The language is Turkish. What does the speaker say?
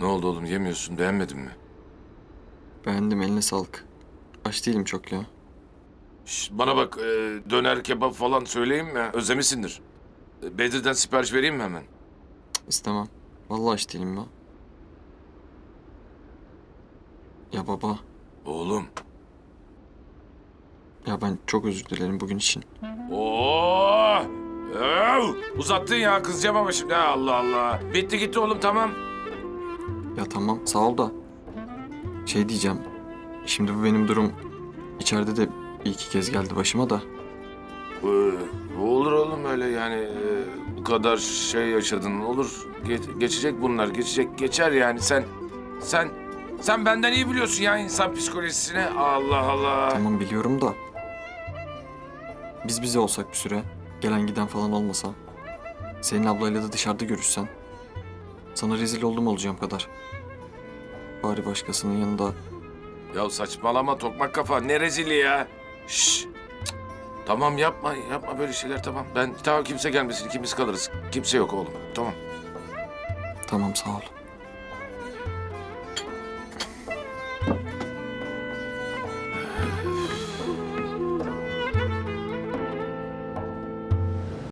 Ne oldu oğlum yemiyorsun beğenmedin mi? Beğendim eline sağlık. Aç değilim çok ya. Şş, bana bak e, döner kebap falan söyleyeyim mi? Özlemişsindir. E, Bedir'den sipariş vereyim mi hemen? İstemem. Vallahi aç değilim ya. Ya baba. Oğlum. Ya ben çok özür dilerim bugün için. Oo! Öv! Uzattın ya kızacağım ama şimdi. Ha, Allah Allah. Bitti gitti oğlum tamam. Ya tamam sağ ol da. Şey diyeceğim. Şimdi bu benim durum içeride de bir iki kez geldi başıma da. Ee, olur oğlum öyle yani e, bu kadar şey yaşadın olur Ge- geçecek bunlar geçecek geçer yani sen sen sen benden iyi biliyorsun ya insan psikolojisini Allah Allah. Tamam biliyorum da. Biz bize olsak bir süre. Gelen giden falan olmasa. Senin ablayla da dışarıda görüşsen. Sana rezil oldum olacağım kadar. Bari başkasının yanında Ya saçmalama tokmak kafa ne rezili ya. Şşş. Tamam yapma yapma böyle şeyler tamam. Ben tamam kimse gelmesin ikimiz kalırız. Kimse yok oğlum tamam. tamam sağ ol.